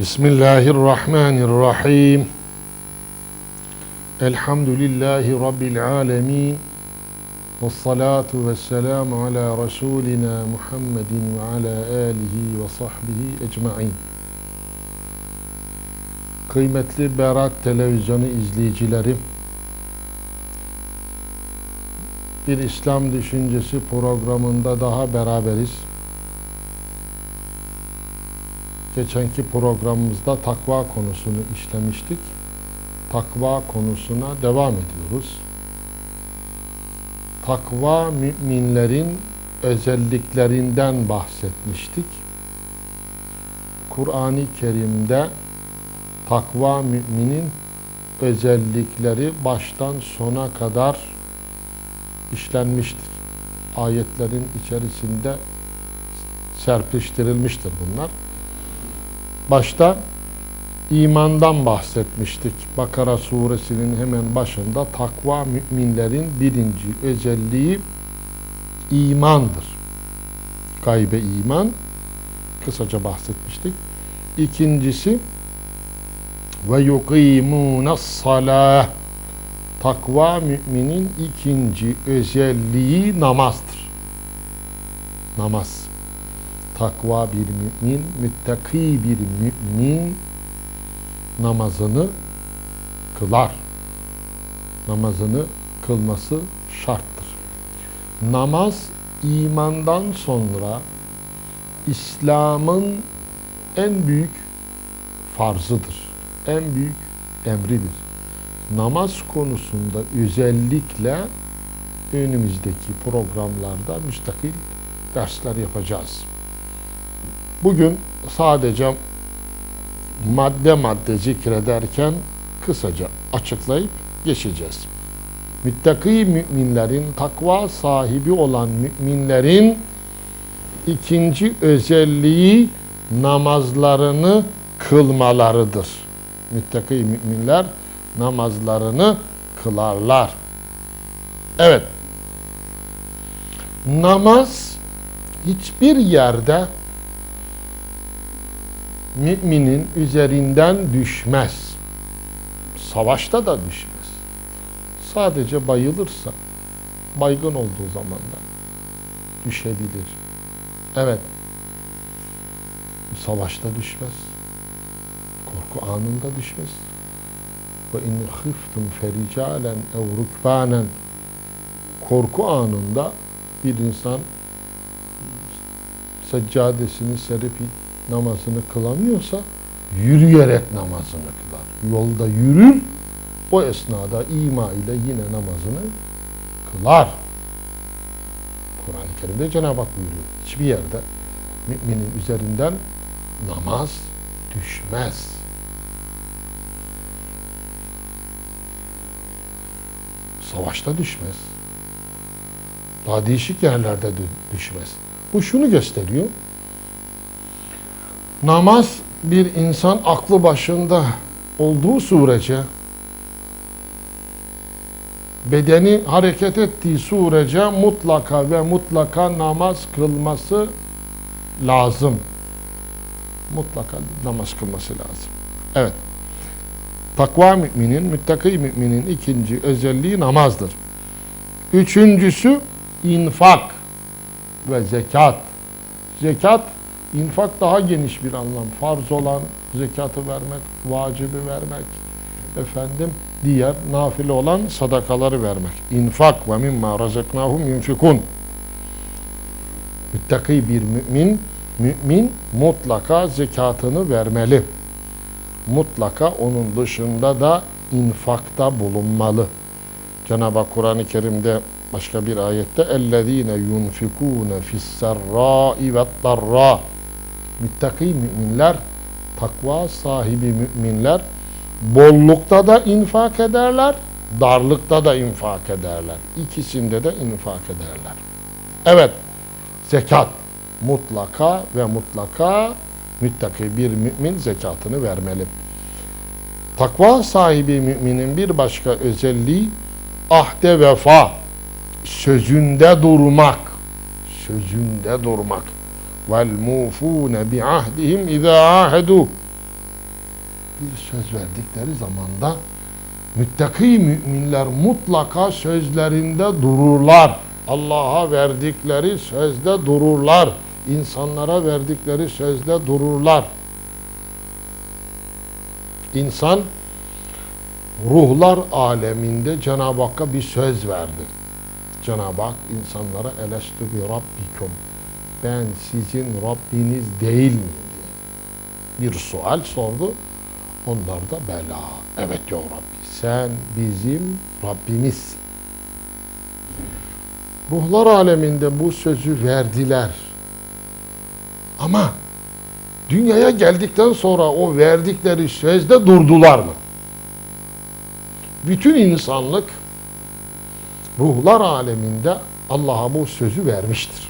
Bismillahirrahmanirrahim. Elhamdülillahi Rabbil alemin. Ve salatu ve selamu ala Resulina Muhammedin ve ala alihi ve sahbihi ecma'in. Kıymetli Berat Televizyonu izleyicilerim, bir İslam Düşüncesi programında daha beraberiz. Geçenki programımızda takva konusunu işlemiştik. Takva konusuna devam ediyoruz. Takva müminlerin özelliklerinden bahsetmiştik. Kur'an-ı Kerim'de takva müminin özellikleri baştan sona kadar işlenmiştir. Ayetlerin içerisinde serpiştirilmiştir bunlar. Başta imandan bahsetmiştik. Bakara suresinin hemen başında takva müminlerin birinci özelliği imandır. Gaybe iman. Kısaca bahsetmiştik. İkincisi ve yuqimunas salah. Takva müminin ikinci özelliği namazdır. Namaz takva bir mümin, müttaki bir mümin namazını kılar. Namazını kılması şarttır. Namaz imandan sonra İslam'ın en büyük farzıdır. En büyük emridir. Namaz konusunda özellikle önümüzdeki programlarda müstakil dersler yapacağız. Bugün sadece madde madde zikrederken kısaca açıklayıp geçeceğiz. Müttaki müminlerin, takva sahibi olan müminlerin ikinci özelliği namazlarını kılmalarıdır. Müttaki müminler namazlarını kılarlar. Evet. Namaz hiçbir yerde müminin üzerinden düşmez. Savaşta da düşmez. Sadece bayılırsa, baygın olduğu zaman da düşebilir. Evet, savaşta düşmez. Korku anında düşmez. Ve in khiftum fericalen ev korku anında bir insan seccadesini serip namazını kılamıyorsa yürüyerek namazını kılar. Yolda yürür, o esnada ima ile yine namazını kılar. Kur'an-ı Kerim'de Cenab-ı Hak buyuruyor. Hiçbir yerde müminin üzerinden namaz düşmez. Savaşta düşmez. Daha değişik yerlerde düşmez. Bu şunu gösteriyor namaz bir insan aklı başında olduğu sürece bedeni hareket ettiği sürece mutlaka ve mutlaka namaz kılması lazım. Mutlaka namaz kılması lazım. Evet. Takva müminin, müttaki müminin ikinci özelliği namazdır. Üçüncüsü infak ve zekat. Zekat İnfak daha geniş bir anlam. Farz olan zekatı vermek, vacibi vermek, efendim diğer nafile olan sadakaları vermek. İnfak ve mimma razaknahum yunfikun. Müttaki bir mümin, mümin mutlaka zekatını vermeli. Mutlaka onun dışında da infakta bulunmalı. Cenab-ı Hak Kur'an-ı Kerim'de başka bir ayette اَلَّذ۪ينَ يُنْفِكُونَ فِي السَّرَّاءِ وَالضَّرَّاءِ müttaki müminler, takva sahibi müminler bollukta da infak ederler, darlıkta da infak ederler. İkisinde de infak ederler. Evet, zekat mutlaka ve mutlaka müttaki bir mümin zekatını vermeli. Takva sahibi müminin bir başka özelliği ahde vefa, sözünde durmak, sözünde durmak. Bi ahdihim iza ahedu bir söz verdikleri zamanda müttaki müminler mutlaka sözlerinde dururlar. Allah'a verdikleri sözde dururlar. İnsanlara verdikleri sözde dururlar. İnsan ruhlar aleminde Cenab-ı Hakk'a bir söz verdi. Cenab-ı Hak insanlara eleştü bi rabbikum ben sizin Rabbiniz değil miyim diye bir sual sordu. Onlar da bela. Evet ya Rabbi sen bizim Rabbimizsin. Ruhlar aleminde bu sözü verdiler. Ama dünyaya geldikten sonra o verdikleri sözde durdular mı? Bütün insanlık ruhlar aleminde Allah'a bu sözü vermiştir.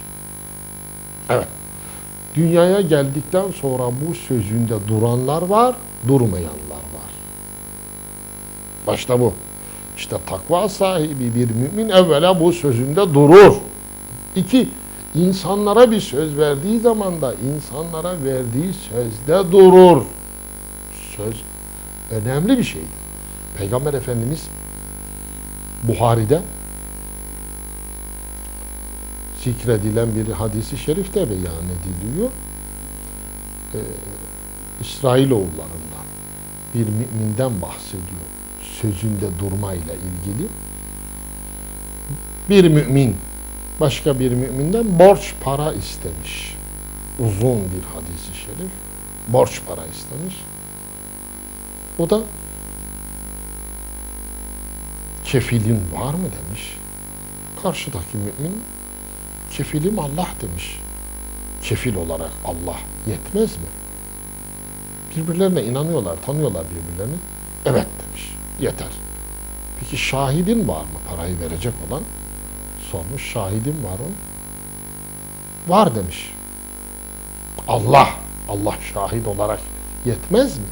Dünyaya geldikten sonra bu sözünde duranlar var, durmayanlar var. Başta bu. İşte takva sahibi bir mümin evvela bu sözünde durur. İki, insanlara bir söz verdiği zaman da insanlara verdiği sözde durur. Söz önemli bir şeydir. Peygamber Efendimiz Buhari'de zikredilen bir hadisi şerifte beyan ediliyor. Ee, İsrailoğullarından bir müminden bahsediyor. Sözünde durmayla ilgili. Bir mümin başka bir müminden borç para istemiş. Uzun bir hadisi şerif. Borç para istemiş. O da kefilin var mı demiş. Karşıdaki mümin kefilim Allah demiş. Kefil olarak Allah yetmez mi? Birbirlerine inanıyorlar, tanıyorlar birbirlerini. Evet demiş, yeter. Peki şahidin var mı parayı verecek olan? Sormuş, şahidin var mı? Var demiş. Allah, Allah şahit olarak yetmez mi?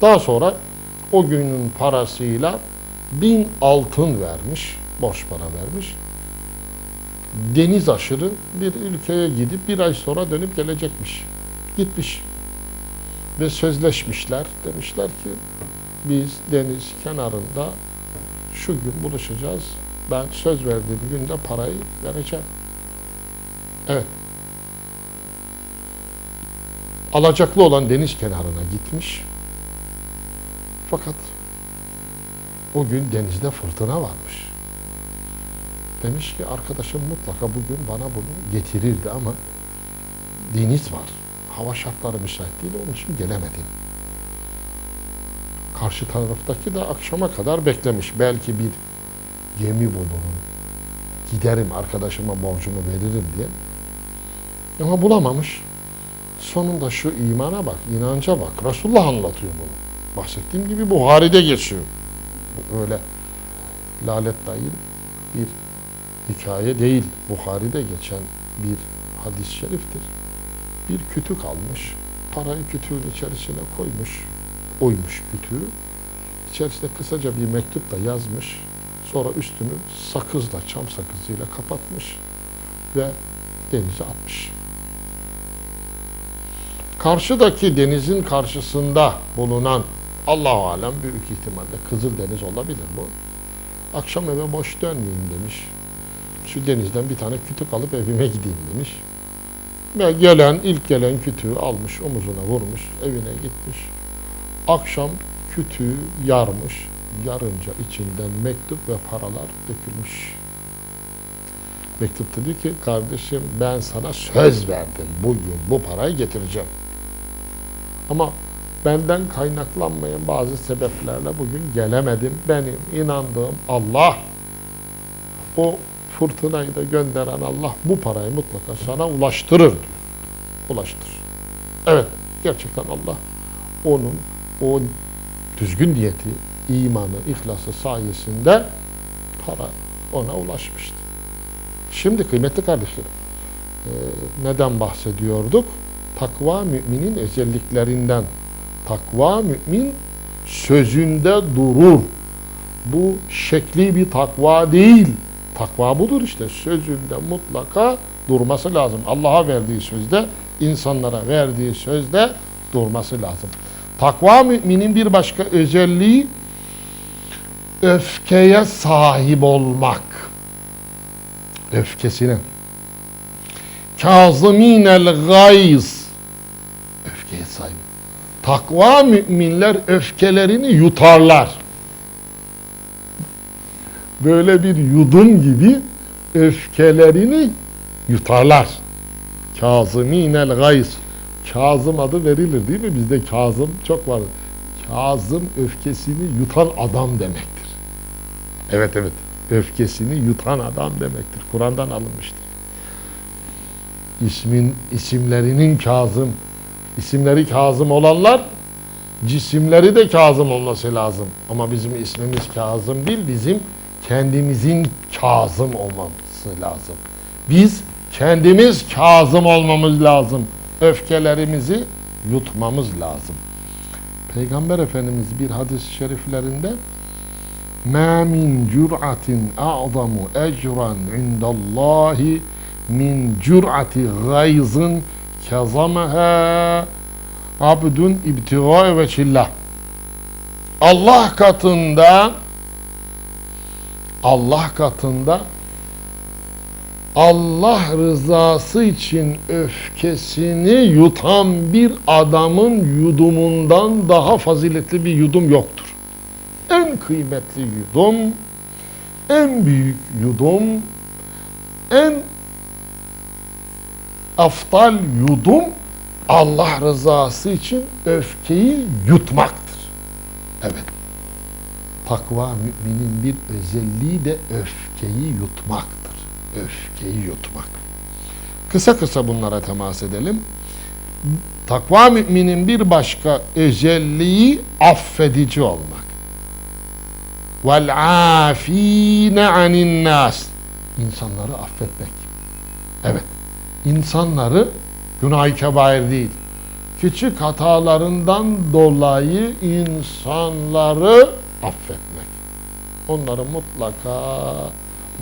Daha sonra o günün parasıyla bin altın vermiş, borç para vermiş. Deniz aşırı bir ülkeye gidip bir ay sonra dönüp gelecekmiş. Gitmiş. Ve sözleşmişler. Demişler ki biz deniz kenarında şu gün buluşacağız. Ben söz verdiğim günde parayı vereceğim. Evet. Alacaklı olan deniz kenarına gitmiş. Fakat o gün denizde fırtına varmış. Demiş ki arkadaşım mutlaka bugün bana bunu getirirdi ama deniz var. Hava şartları müsait değil onun için gelemedim. Karşı taraftaki de akşama kadar beklemiş. Belki bir gemi bulurum. Giderim arkadaşıma borcumu veririm diye. Ama bulamamış. Sonunda şu imana bak, inanca bak. Resulullah anlatıyor bunu. Bahsettiğim gibi Buhari'de geçiyor. Öyle lalet dayı bir hikaye değil. Buhari'de geçen bir hadis-i şeriftir. Bir kütük almış. Parayı kütüğün içerisine koymuş. Oymuş kütüğü. İçerisine kısaca bir mektup da yazmış. Sonra üstünü sakızla, çam sakızıyla kapatmış ve denize atmış. Karşıdaki denizin karşısında bulunan Allahu alem büyük ihtimalle Kızıldeniz olabilir bu. Akşam eve boş dönmeyeyim demiş. Şu denizden bir tane kütük alıp evime gideyim demiş. Ve gelen, ilk gelen kütüğü almış, omuzuna vurmuş, evine gitmiş. Akşam kütüğü yarmış, yarınca içinden mektup ve paralar dökülmüş. Mektupta diyor ki, kardeşim ben sana söz verdim, bugün bu parayı getireceğim. Ama benden kaynaklanmayan bazı sebeplerle bugün gelemedim. Benim inandığım Allah, o fırtınayı da gönderen Allah bu parayı mutlaka sana ulaştırır diyor. Ulaştır. Evet, gerçekten Allah onun o düzgün niyeti, imanı, ihlası sayesinde para ona ulaşmıştı. Şimdi kıymetli kardeşlerim, e, neden bahsediyorduk? Takva müminin özelliklerinden. Takva mümin sözünde durur. Bu şekli bir takva değil. Takva budur işte. Sözünde mutlaka durması lazım. Allah'a verdiği sözde, insanlara verdiği sözde durması lazım. Takva müminin bir başka özelliği öfkeye sahip olmak. Öfkesine. Kazımînel gayz. Öfkeye sahip. Takva müminler öfkelerini yutarlar. Böyle bir yudum gibi öfkelerini yutarlar. Kazımînel gayz. Kazım adı verilir değil mi? Bizde Kazım çok var. Kazım öfkesini yutan adam demektir. Evet evet. Öfkesini yutan adam demektir. Kur'an'dan alınmıştır. İsmin isimlerinin Kazım, isimleri Kazım olanlar cisimleri de Kazım olması lazım. Ama bizim ismimiz Kazım değil, bizim kendimizin Kazım olması lazım. Biz kendimiz Kazım olmamız lazım. Öfkelerimizi yutmamız lazım. Peygamber Efendimiz bir hadis-i şeriflerinde مَا مِنْ جُرْعَةٍ أَعْظَمُ اَجْرًا عِنْدَ اللّٰهِ min cür'ati gayzın kezamaha abdun ibtiga ve çillah. Allah katında Allah katında Allah rızası için öfkesini yutan bir adamın yudumundan daha faziletli bir yudum yoktur. En kıymetli yudum, en büyük yudum, en aftal yudum Allah rızası için öfkeyi yutmaktır. Evet. Takva müminin bir özelliği de öfkeyi yutmaktır. Öfkeyi yutmak. Kısa kısa bunlara temas edelim. Takva müminin bir başka özelliği affedici olmak. Vel afine anin nas. İnsanları affetmek. Evet insanları günah-ı kebair değil. Küçük hatalarından dolayı insanları affetmek. Onları mutlaka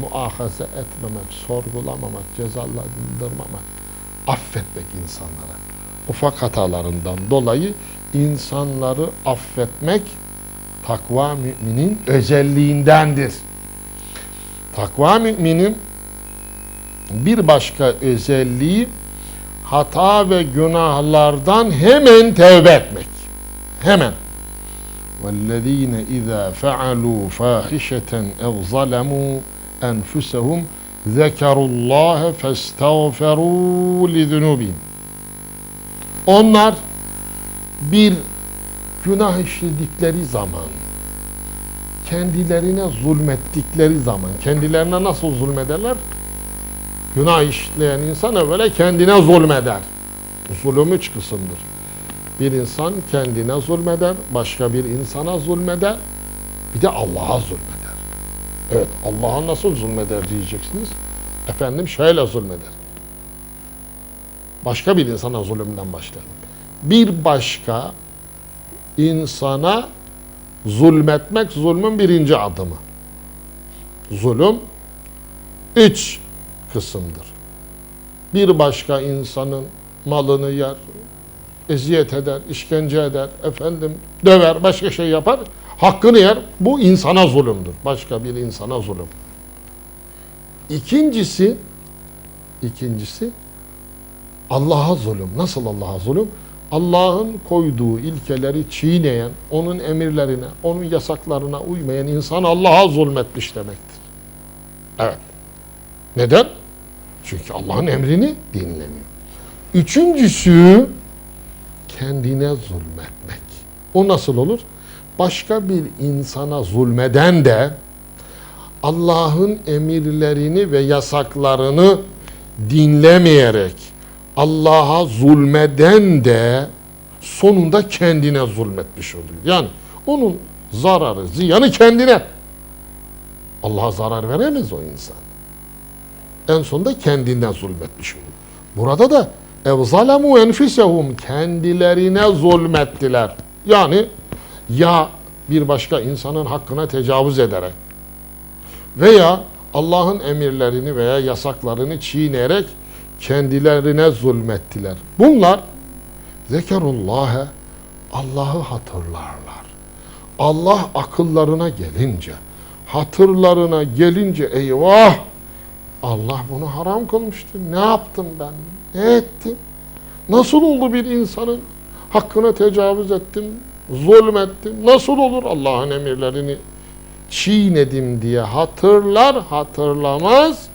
muahaze etmemek, sorgulamamak, cezalandırmamak, affetmek insanlara. Ufak hatalarından dolayı insanları affetmek takva müminin özelliğindendir. Takva müminin bir başka özelliği hata ve günahlardan hemen tevbe etmek. Hemen. وَالَّذ۪ينَ اِذَا فَعَلُوا فَاحِشَةً اَوْ ظَلَمُوا اَنْفُسَهُمْ ذَكَرُوا اللّٰهَ فَاسْتَغْفَرُوا لِذُنُوبِهِمْ Onlar bir günah işledikleri zaman, kendilerine zulmettikleri zaman, kendilerine nasıl zulmederler? Günah işleyen insan evvela kendine zulmeder. Zulüm üç kısımdır. Bir insan kendine zulmeder, başka bir insana zulmeder, bir de Allah'a zulmeder. Evet, Allah'a nasıl zulmeder diyeceksiniz. Efendim şöyle zulmeder. Başka bir insana zulümden başlayalım. Bir başka insana zulmetmek zulmün birinci adımı. Zulüm üç kısımdır. Bir başka insanın malını yer, eziyet eder, işkence eder, efendim döver, başka şey yapar, hakkını yer. Bu insana zulümdür. Başka bir insana zulüm. İkincisi, ikincisi Allah'a zulüm. Nasıl Allah'a zulüm? Allah'ın koyduğu ilkeleri çiğneyen, onun emirlerine, onun yasaklarına uymayan insan Allah'a zulmetmiş demektir. Evet. Neden? Çünkü Allah'ın emrini dinlemiyor. Üçüncüsü kendine zulmetmek. O nasıl olur? Başka bir insana zulmeden de Allah'ın emirlerini ve yasaklarını dinlemeyerek Allah'a zulmeden de sonunda kendine zulmetmiş oluyor. Yani onun zararı, ziyanı kendine. Allah'a zarar veremez o insan en sonunda kendinden zulmetmiş olur. Burada da ev zalemu enfisehum kendilerine zulmettiler. Yani ya bir başka insanın hakkına tecavüz ederek veya Allah'ın emirlerini veya yasaklarını çiğneyerek kendilerine zulmettiler. Bunlar zekerullâhe Allah'ı hatırlarlar. Allah akıllarına gelince, hatırlarına gelince eyvah Allah bunu haram kılmıştı. Ne yaptım ben? Ne ettim? Nasıl oldu bir insanın hakkına tecavüz ettim, zulmettim? Nasıl olur Allah'ın emirlerini çiğnedim diye hatırlar, hatırlamaz.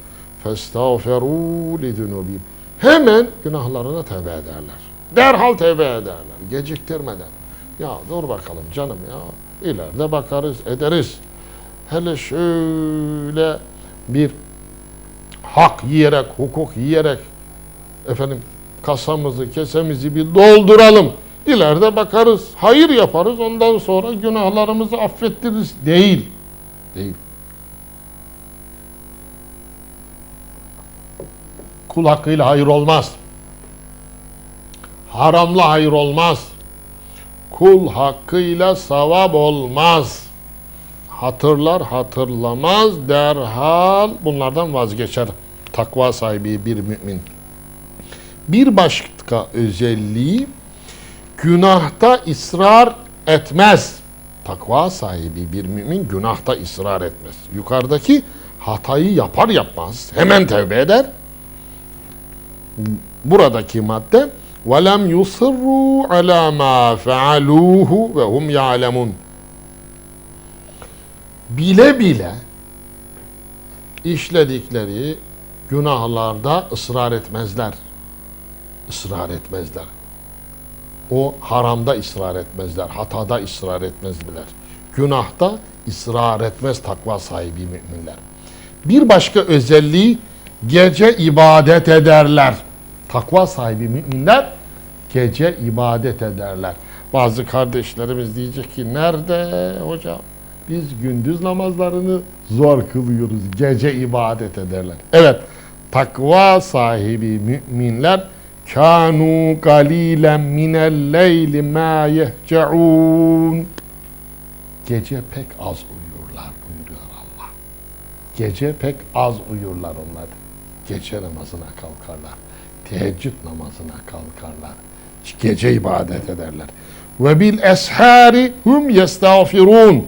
Festağferû lidunubim. Hemen günahlarına tevbe ederler. Derhal tevbe ederler. Geciktirmeden. Ya dur bakalım canım ya. İleride bakarız, ederiz. Hele şöyle bir hak yiyerek, hukuk yiyerek efendim kasamızı, kesemizi bir dolduralım. İleride bakarız, hayır yaparız, ondan sonra günahlarımızı affettiririz. Değil. Değil. Kul hakkıyla hayır olmaz. Haramla hayır olmaz. Kul hakkıyla savab olmaz. Hatırlar hatırlamaz derhal bunlardan vazgeçer Takva sahibi bir mümin. Bir başka özelliği günahta ısrar etmez. Takva sahibi bir mümin günahta ısrar etmez. Yukarıdaki hatayı yapar yapmaz hemen tevbe eder. Buradaki madde وَلَمْ يُصِرُّوا عَلَى مَا فَعَلُوهُ وَهُمْ يَعْلَمُونَ Bile bile işledikleri günahlarda ısrar etmezler. Israr etmezler. O haramda ısrar etmezler. Hatada ısrar etmezler. Günahta ısrar etmez takva sahibi müminler. Bir başka özelliği gece ibadet ederler. Takva sahibi müminler gece ibadet ederler. Bazı kardeşlerimiz diyecek ki nerede hocam? Biz gündüz namazlarını zor kılıyoruz. Gece ibadet ederler. Evet, takva sahibi müminler kanu galilen minel leyli ma yehceun. Gece pek az uyurlar buyuruyor Allah. Gece pek az uyurlar onlar. Gece namazına kalkarlar. Teheccüd namazına kalkarlar. Gece ibadet ederler. Ve bil eshari hum yestağfirun.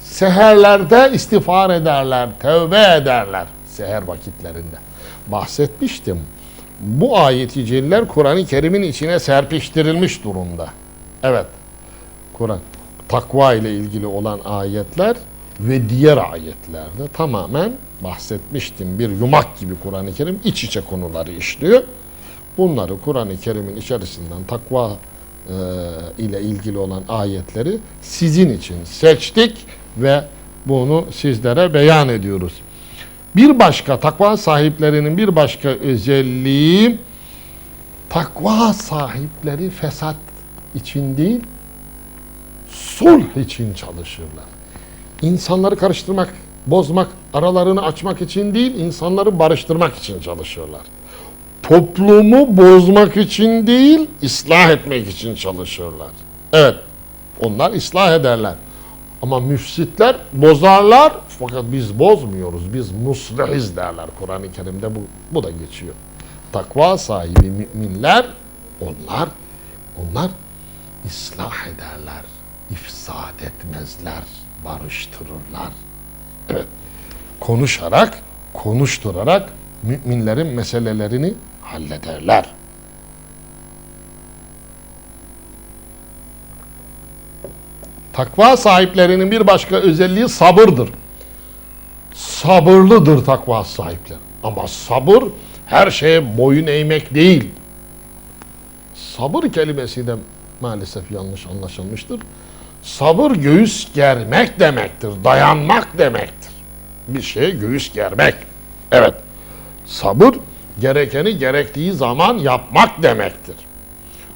Seherlerde istiğfar ederler, tövbe ederler seher vakitlerinde. Bahsetmiştim. Bu ayeti celiller Kur'an-ı Kerim'in içine serpiştirilmiş durumda. Evet. Kur'an takva ile ilgili olan ayetler ve diğer ayetlerde tamamen bahsetmiştim. Bir yumak gibi Kur'an-ı Kerim iç içe konuları işliyor. Bunları Kur'an-ı Kerim'in içerisinden takva e, ile ilgili olan ayetleri sizin için seçtik ve bunu sizlere beyan ediyoruz. Bir başka takva sahiplerinin bir başka özelliği takva sahipleri fesat için değil sulh için çalışırlar. İnsanları karıştırmak, bozmak, aralarını açmak için değil, insanları barıştırmak için çalışıyorlar. Toplumu bozmak için değil, ıslah etmek için çalışıyorlar. Evet, onlar ıslah ederler. Ama müfsitler bozarlar fakat biz bozmuyoruz. Biz muslihiz derler Kur'an-ı Kerim'de bu, bu da geçiyor. Takva sahibi müminler onlar onlar ıslah ederler. ifsad etmezler. Barıştırırlar. Evet. Konuşarak, konuşturarak müminlerin meselelerini hallederler. Takva sahiplerinin bir başka özelliği sabırdır. Sabırlıdır takva sahipleri. Ama sabır her şeye boyun eğmek değil. Sabır kelimesi de maalesef yanlış anlaşılmıştır. Sabır göğüs germek demektir. Dayanmak demektir. Bir şeye göğüs germek. Evet. Sabır gerekeni gerektiği zaman yapmak demektir.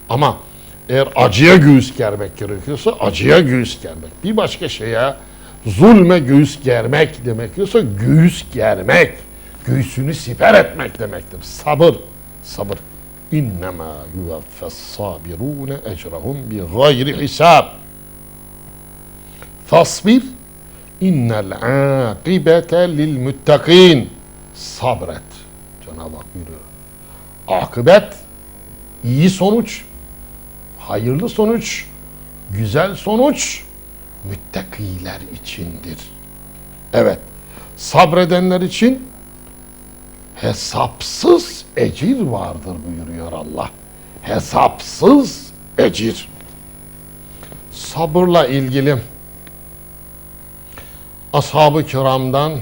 Ama eğer acıya göğüs germek gerekiyorsa acıya göğüs germek. Bir başka şeye zulme göğüs germek demektiyorsa göğüs germek. Göğsünü siper etmek demektir. Sabır. Sabır. İnnemâ yuvaffes sabirûne ecrahum bi gayri hisab. Fasbir. İnnel âkibete lil müttakîn. Sabret. Cenab-ı Hak buyuruyor. Akıbet, iyi sonuç, hayırlı sonuç, güzel sonuç müttakiler içindir. Evet, sabredenler için hesapsız ecir vardır buyuruyor Allah. Hesapsız ecir. Sabırla ilgili ashab-ı kiramdan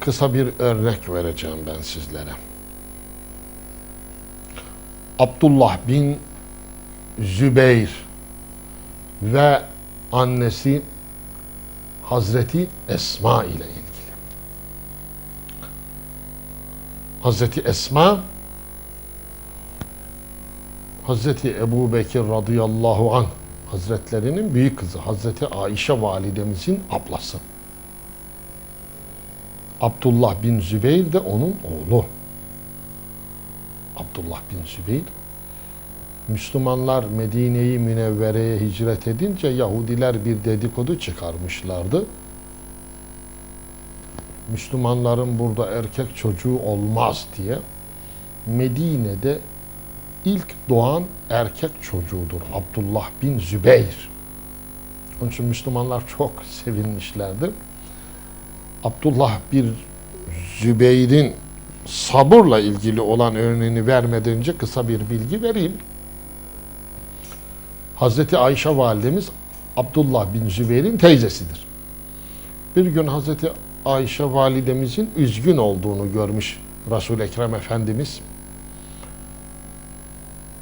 kısa bir örnek vereceğim ben sizlere. Abdullah bin Zübeyir ve annesi Hazreti Esma ile ilgili. Hazreti Esma Hazreti Ebu Bekir radıyallahu anh Hazretlerinin büyük kızı Hazreti Ayşe validemizin ablası. Abdullah bin Zübeyir de onun oğlu. Abdullah bin Zübeyir Müslümanlar Medine'yi Münevvere'ye hicret edince Yahudiler bir dedikodu çıkarmışlardı. Müslümanların burada erkek çocuğu olmaz diye Medine'de ilk doğan erkek çocuğudur Abdullah bin Zübeyir. Onun için Müslümanlar çok sevinmişlerdi. Abdullah bir Zübeyir'in sabırla ilgili olan örneğini vermeden önce kısa bir bilgi vereyim. Hazreti Ayşe validemiz Abdullah bin Zübeyir'in teyzesidir. Bir gün Hazreti Ayşe validemizin üzgün olduğunu görmüş resul Ekrem Efendimiz.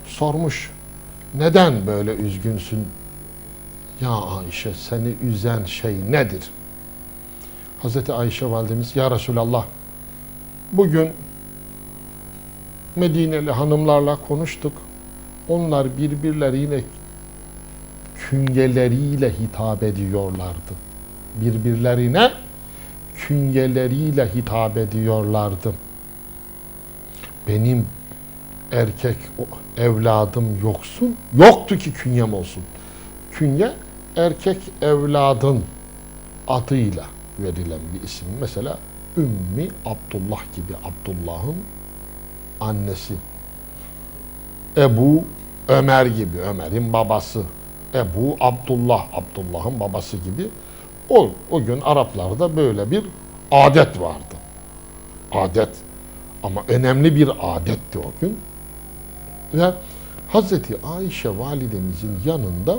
Sormuş, neden böyle üzgünsün? Ya Ayşe seni üzen şey nedir? Hazreti Ayşe validemiz, Ya Resulallah, bugün Medineli hanımlarla konuştuk. Onlar birbirlerine küngeleriyle hitap ediyorlardı. Birbirlerine küngeleriyle hitap ediyorlardı. Benim erkek evladım yoksun. Yoktu ki künyem olsun. Künye erkek evladın adıyla verilen bir isim. Mesela Ümmi Abdullah gibi Abdullah'ın annesi. Ebu Ömer gibi Ömer'in babası. Ebu Abdullah, Abdullah'ın babası gibi. O, o gün Araplarda böyle bir adet vardı. Adet. Ama önemli bir adetti o gün. Ve Hazreti Ayşe validemizin yanında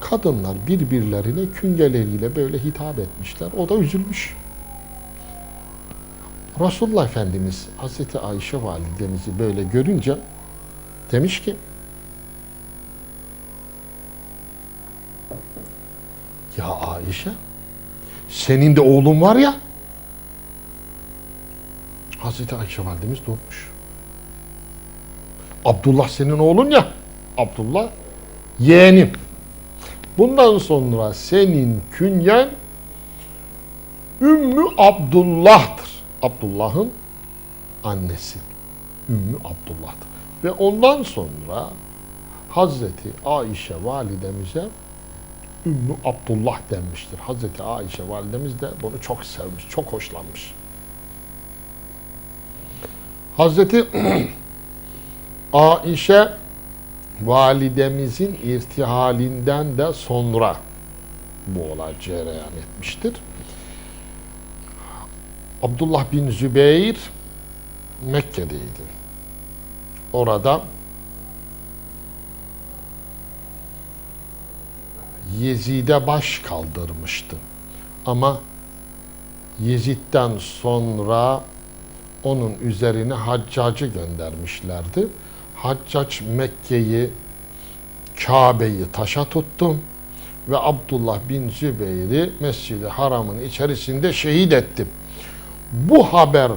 kadınlar birbirlerine küngeleriyle böyle hitap etmişler. O da üzülmüş. Resulullah Efendimiz Hazreti Ayşe validemizi böyle görünce demiş ki Ya Ayşe senin de oğlun var ya Hazreti Ayşe validemiz durmuş. Abdullah senin oğlun ya. Abdullah yeğenim. Bundan sonra senin künyen Ümmü Abdullah'tır. Abdullah'ın annesi. Ümmü Abdullah'tır. Ve ondan sonra Hazreti Ayşe validemize Ümmü Abdullah denmiştir. Hazreti Ayşe validemiz de bunu çok sevmiş, çok hoşlanmış. Hazreti Aişe validemizin irtihalinden de sonra bu olay cereyan etmiştir. Abdullah bin Zübeyir Mekke'deydi. Orada Yezid'e baş kaldırmıştı. Ama Yezid'den sonra onun üzerine Haccac'ı göndermişlerdi. Haccac Mekke'yi, Kabe'yi taşa tuttu ve Abdullah bin Zübeyir'i Mescid-i Haram'ın içerisinde şehit etti. Bu haber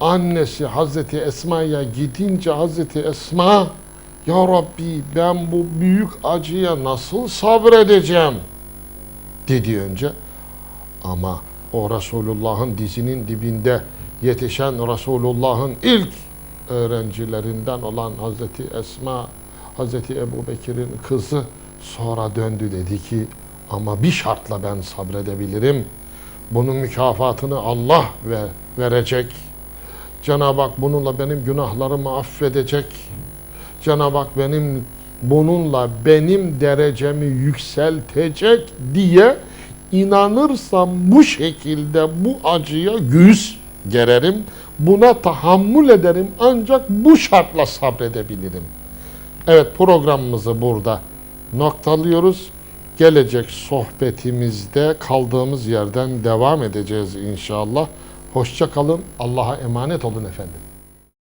annesi Hazreti Esma'ya gidince Hazreti Esma Ya Rabbi ben bu büyük acıya nasıl sabredeceğim dedi önce. Ama o Resulullah'ın dizinin dibinde yetişen Resulullah'ın ilk öğrencilerinden olan Hazreti Esma, Hazreti Ebu Bekir'in kızı sonra döndü dedi ki ama bir şartla ben sabredebilirim. Bunun mükafatını Allah ve verecek. Cenab-ı Hak bununla benim günahlarımı affedecek. Cenab-ı Hak benim bununla benim derecemi yükseltecek diye inanırsam bu şekilde bu acıya göğüs gererim. Buna tahammül ederim ancak bu şartla sabredebilirim. Evet programımızı burada noktalıyoruz. Gelecek sohbetimizde kaldığımız yerden devam edeceğiz inşallah. Hoşça kalın. Allah'a emanet olun efendim.